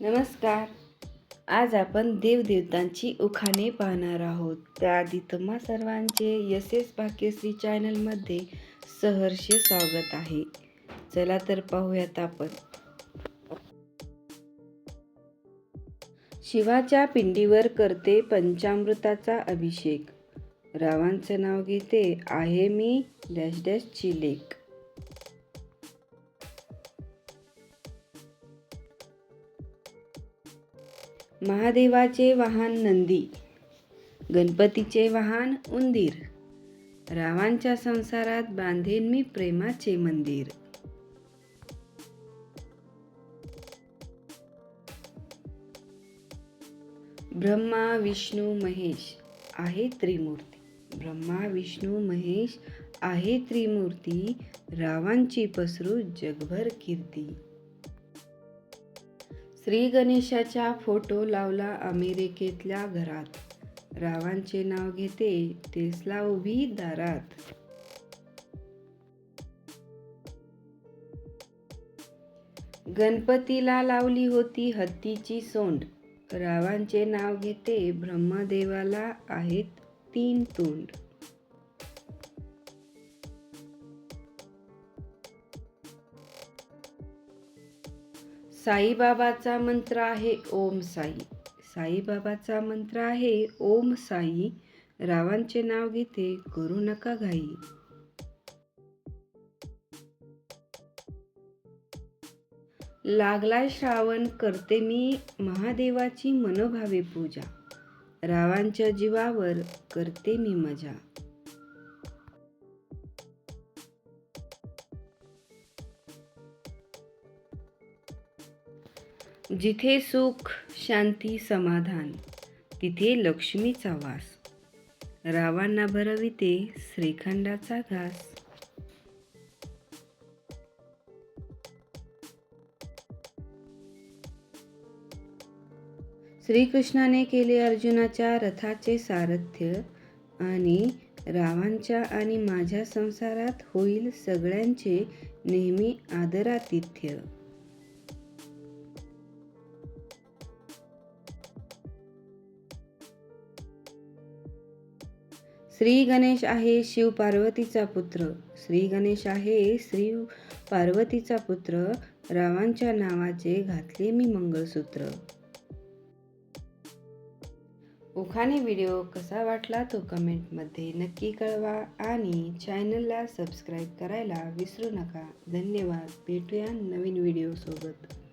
नमस्कार. आज आपण देवदेवतांची उखाणे पाहणार आहोत. त्याआधी तुम्हा सर्वांचे एस एस भाग्यश्री चॅनलमध्ये सहर्ष स्वागत आहे. चला तर पाहूयात आपण. शिवाच्या पिंडीवर करते पंचामृताचा अभिषेक. रावांचं नाव घेते आहे मी डॅश डॅशची लेख. महादेवाचे वाहन नंदी गणपतीचे वाहन उंदीर रावांच्या संसारात बांधेन मी प्रेमाचे मंदिर. ब्रह्मा विष्णू महेश आहे त्रिमूर्ती. ब्रह्मा विष्णू महेश आहे त्रिमूर्ती. रावांची पसरू जगभर कीर्ती. श्री गणेशाचा फोटो लावला अमेरिकेतल्या घरात. रावांचे नाव घेते तेसला उभी दारात. गणपतीला लावली होती हत्तीची सोंड. रावांचे नाव घेते ब्रह्मदेवाला आहेत तीन तोंड. साईबाबाचा मंत्र आहे ओम साई. साईबाबाचा मंत्र आहे ओम साई. रावांचे नाव घेते करू नका घाई. लागलाय श्रावण करते मी महादेवाची मनोभावे पूजा. रावांच्या जीवावर करते मी मजा. जिथे सुख शांती समाधान तिथे लक्ष्मीचा वास. रावांना भरविते श्रीखंडाचा घास. श्रीकृष्णाने केले अर्जुनाच्या रथाचे सारथ्य आणि रावांच्या आणि माझ्या संसारात होईल सगळ्यांचे नेहमी आदरातिथ्य. श्री गणेश आहे शिव पार्वतीचा पुत्र. श्री गणेश आहे श्री पार्वतीचा पुत्र. रावांच्या नावाचे घातले मी मंगळसूत्र. उखाने व्हिडिओ कसा वाटला तो कमेंटमध्ये नक्की कळवा आणि चॅनलला सबस्क्राईब करायला विसरू नका. धन्यवाद. भेटूया नवीन व्हिडिओसोबत.